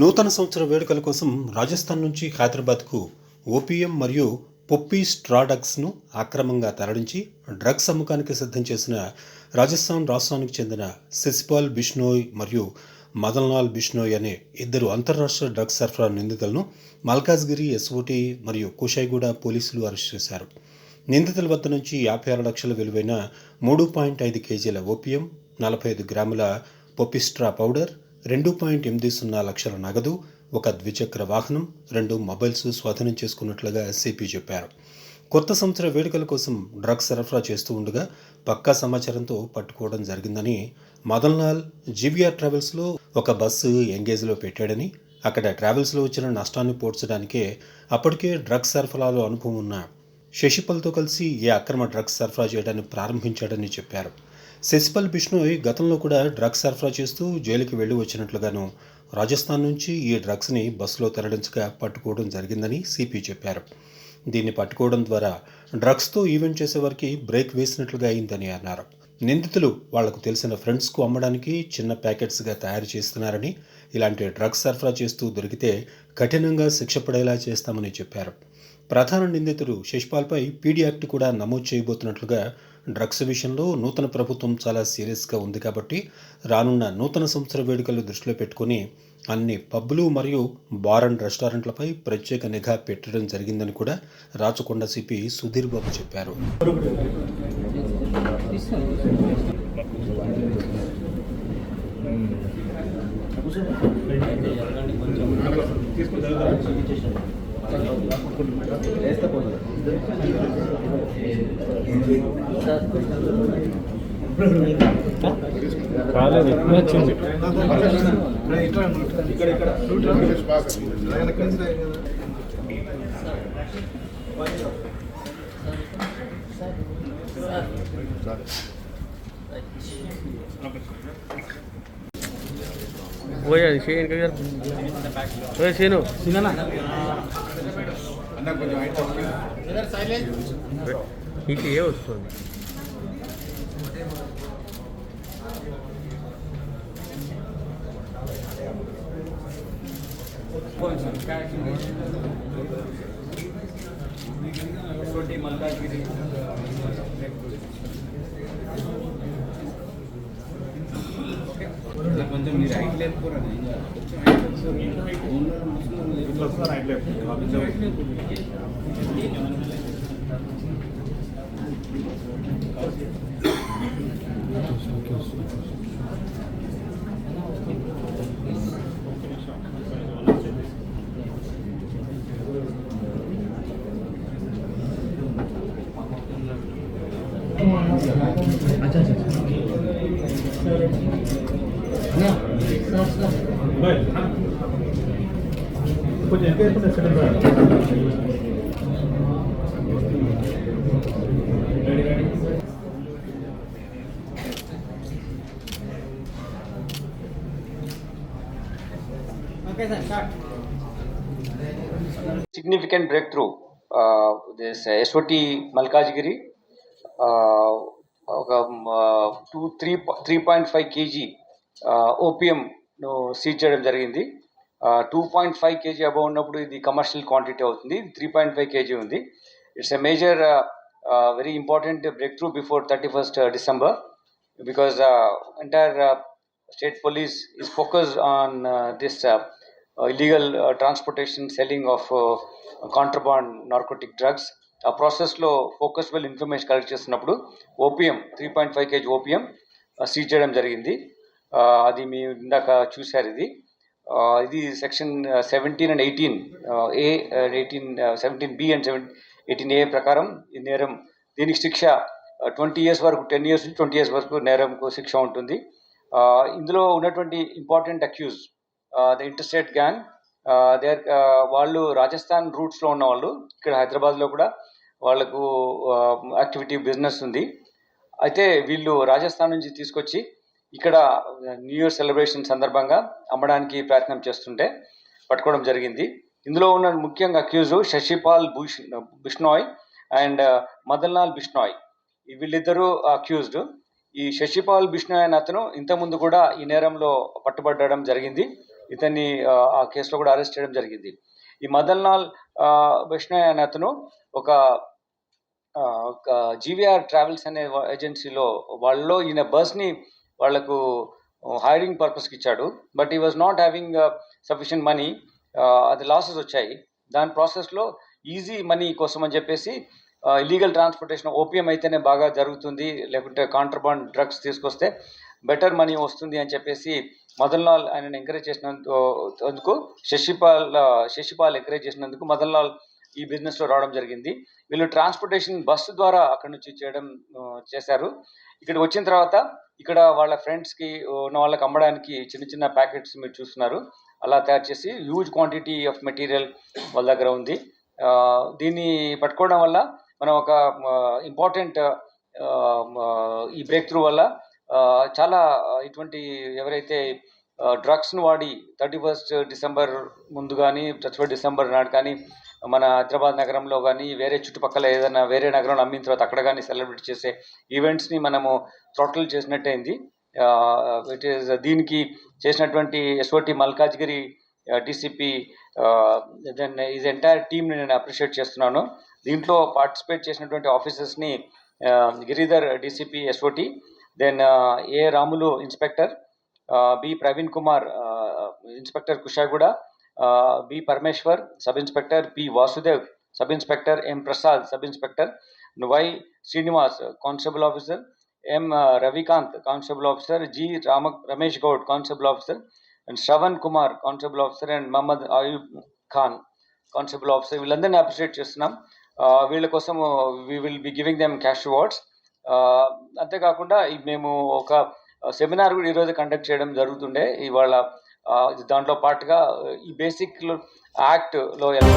నూతన సంవత్సర వేడుకల కోసం రాజస్థాన్ నుంచి హైదరాబాద్కు ఓపీఎం మరియు పొప్పీ స్ట్రా డ్రగ్స్ను అక్రమంగా తరలించి డ్రగ్స్ అమ్మకానికి సిద్ధం చేసిన రాజస్థాన్ రాష్ట్రానికి చెందిన శశిపాల్ బిష్నోయ్ మరియు మదన్లాల్ బిష్నోయ్ అనే ఇద్దరు అంతర్రాష్ట్ర డ్రగ్స్ సరఫరా నిందితులను మల్కాజ్గిరి ఎస్ఓటి మరియు కుషాయిగూడ పోలీసులు అరెస్ట్ చేశారు. నిందితుల వద్ద నుంచి యాభై ఆరు లక్షల విలువైన మూడు పాయింట్ ఐదు కేజీల ఓపియం నలభై ఐదు గ్రాముల పొపిస్ట్రా పౌడర్ రెండు పాయింట్ ఎనిమిది సున్నా లక్షల నగదు ఒక ద్విచక్ర వాహనం రెండు మొబైల్స్ స్వాధీనం చేసుకున్నట్లుగా సిపి చెప్పారు. కొత్త సంవత్సర వేడుకల కోసం డ్రగ్స్ సరఫరా చేస్తూ ఉండగా పక్కా సమాచారంతో పట్టుకోవడం జరిగిందని మదన్లాల్ జీవీఆర్ ట్రావెల్స్లో ఒక బస్సు ఎంగేజ్లో పెట్టాడని అక్కడ ట్రావెల్స్లో వచ్చిన నష్టాన్ని పోడ్చడానికే అప్పటికే డ్రగ్స్ సరఫరాలో అనుభవం ఉన్న శశిపల్తో కలిసి ఈ అక్రమ డ్రగ్స్ సరఫరా చేయడాన్ని ప్రారంభించాడని చెప్పారు. శశిపల్ బిష్ణోయ్ గతంలో కూడా డ్రగ్స్ సరఫరా చేస్తూ జైలుకి వెళ్ళి వచ్చినట్లుగాను రాజస్థాన్ నుంచి ఈ డ్రగ్స్ని బస్సులో తరలించగా పట్టుకోవడం జరిగిందని సిపి చెప్పారు. దీన్ని పట్టుకోవడం ద్వారా డ్రగ్స్తో ఈవెంట్ చేసేవారికి బ్రేక్ వేసినట్లుగా అయిందని అన్నారు. నిందితులు వాళ్ళకు తెలిసిన ఫ్రెండ్స్కు అమ్మడానికి చిన్న ప్యాకెట్స్గా తయారు చేస్తున్నారని ఇలాంటి డ్రగ్స్ సరఫరా చేస్తూ దొరికితే కఠినంగా శిక్ష పడేలా చేస్తామని చెప్పారు. ప్రధాన నిందితుడు శశిపాల్పై పీడీ యాక్ట్ కూడా నమోదు చేయబోతున్నట్లుగా డ్రగ్స్ విషయంలో నూతన ప్రభుత్వం చాలా సీరియస్గా ఉంది కాబట్టి రానున్న నూతన సంవత్సర వేడుకలు దృష్టిలో పెట్టుకుని అన్ని పబ్బులు మరియు బార్ అండ్ రెస్టారెంట్లపై ప్రత్యేక నిఘా పెట్టడం జరిగిందని కూడా రాచకొండ సిపి సుధీర్ బాబు చెప్పారు. కాలేదు ఎక్కువ వచ్చింది పోయా చేయను కదా చేయను నీకు ఏ వస్తుంది కొంచెం మీరు హైట్ లేకపోరా 맞아, 맞아. significant breakthrough. Uh, this uh, SOT Malkajgiri, uh, um, uh, to 3.5 kg ఓపీఎంను ఓపియం సీజ్ చేయడం జరిగింది. Two point five KG above ఉన్నప్పుడు ఇది కమర్షియల్ క్వాంటిటీ అవుతుంది. త్రీ పాయింట్ ఫైవ్ కేజీ ఉంది. It's a major very important breakthrough before thirty first December because entire state police is focus on this illegal transportation selling of contraband narcotic drugs ఆ ప్రాసెస్లో focus well information collect చేస్తున్నప్పుడు OPM three point five KG OPM seize చేయడం జరిగింది. అది మీ ఇందాక చూశారు ఇది. ఇది section seventeen and eighteen A eighteen seventeen B and seven eighteen A ప్రకారం ఈ నేరం దీనికి శిక్ష ట్వంటీ ఇయర్స్ వరకు టెన్ ఇయర్స్ నుంచి ట్వంటీ ఇయర్స్ వరకు నేరంకు శిక్ష ఉంటుంది. ఇందులో ఉన్నటువంటి important accuse the interstate gang they వాళ్ళు రాజస్థాన్ రూట్స్లో ఉన్న వాళ్ళు ఇక్కడ హైదరాబాద్లో కూడా వాళ్ళకు యాక్టివిటీ బిజినెస్ ఉంది. అయితే వీళ్ళు రాజస్థాన్ నుంచి తీసుకొచ్చి ఇక్కడ న్యూ ఇయర్ సెలబ్రేషన్ సందర్భంగా అమ్మడానికి ప్రయత్నం చేస్తుంటే పట్టుకోవడం జరిగింది. ఇందులో ఉన్న ముఖ్యంగా అక్యూజ్ శశిపాల్ భూష్ బిష్నాయ్ అండ్ మదన్లాల్ బిష్నాయ్ వీళ్ళిద్దరూ అక్యూజ్డ్ ఈ శశిపాల్ బిష్నాయ్ అనే అతను ఇంతకుముందు కూడా ఈ నేరంలో పట్టుబడడం జరిగింది. ఇతన్ని ఆ, కేసులో కూడా అరెస్ట్ చేయడం జరిగింది. ఈ మదన్లాల్ బిష్నాయ్ అనే అతను ఒక ఒక జీవీఆర్ ట్రావెల్స్ అనే ఏజెన్సీలో వాళ్ళలో ఈయన బస్ని వాళ్ళకు హైరింగ్ పర్పస్కి ఇచ్చాడు. బట్ ఈ was not having sufficient money అది లాసెస్ వచ్చాయి. దాని ప్రాసెస్లో ఈజీ మనీ కోసం అని చెప్పేసి ఇలీగల్ ట్రాన్స్పోర్టేషన్ ఓపీఎం అయితేనే బాగా జరుగుతుంది. లేకుంటే కాంట్రబాండ్ డ్రగ్స్ తీసుకొస్తే బెటర్ మనీ వస్తుంది అని చెప్పేసి మదన్ లాల్ ఆయన ఎంకరేజ్ చేసినందుకు శశిపాల్ uh, శశిపాల్ ఎంకరేజ్ చేసినందుకు మదన్ లాల్ ఈ బిజినెస్లో రావడం జరిగింది. వీళ్ళు ట్రాన్స్పోర్టేషన్ బస్సు ద్వారా అక్కడ నుంచి చేయడం uh, చేశారు. ఇక్కడికి వచ్చిన తర్వాత ఇక్కడ వాళ్ళ ఫ్రెండ్స్కి ఉన్న వాళ్ళకి అమ్మడానికి చిన్న చిన్న ప్యాకెట్స్ మీరు చూస్తున్నారు. అలా తయారు చేసి హ్యూజ్ క్వాంటిటీ ఆఫ్ మెటీరియల్ వాళ్ళ దగ్గర ఉంది. దీన్ని పట్టుకోవడం వల్ల మనం ఒక ఇంపార్టెంట్ ఈ బ్రేక్ త్రూ వల్ల చాలా ఇటువంటి ఎవరైతే డ్రగ్స్ను వాడి థర్టీ ఫస్ట్ డిసెంబర్ ముందు కానీ థర్టీ ఫస్ట్ డిసెంబర్ నాడు కానీ మన హైదరాబాద్ నగరంలో కానీ వేరే చుట్టుపక్కల ఏదైనా వేరే నగరంలో అమ్మిన తర్వాత అక్కడ కానీ సెలబ్రేట్ చేసే ఈవెంట్స్ని మనము థ్రోటల్ చేసినట్టయింది ఇట్ ఈస్ దీనికి చేసినటువంటి SOT Malkajgiri DCP then is entire టీమ్ని నేను అప్రిషియేట్ చేస్తున్నాను. దీంట్లో పార్టిసిపేట్ చేసినటువంటి ఆఫీసర్స్ని Giridhar DCP SOT then A Ramulu inspector B Praveen Kumar inspector Kushaiguda B Parameshwar sub inspector P Vasudev sub inspector M Prasad sub inspector Y Srinivas constable officer M Ravikanth constable officer G Rama Ramesh Goud constable officer and Shravan Kumar constable officer and Mohammad Ayub Khan constable officer. వీళ్ళందరినీ appreciate చేస్తున్నాం. వీళ్ళ కోసం we will be giving them cash awards అంతేకాకుండా మేము ఒక seminar కూడా ఈరోజు conduct చేయడం జరుగుతుండే. ఇవాళ దాంట్లో పాటుగా ఈ బేసిక్ యాక్ట్లో ఎలా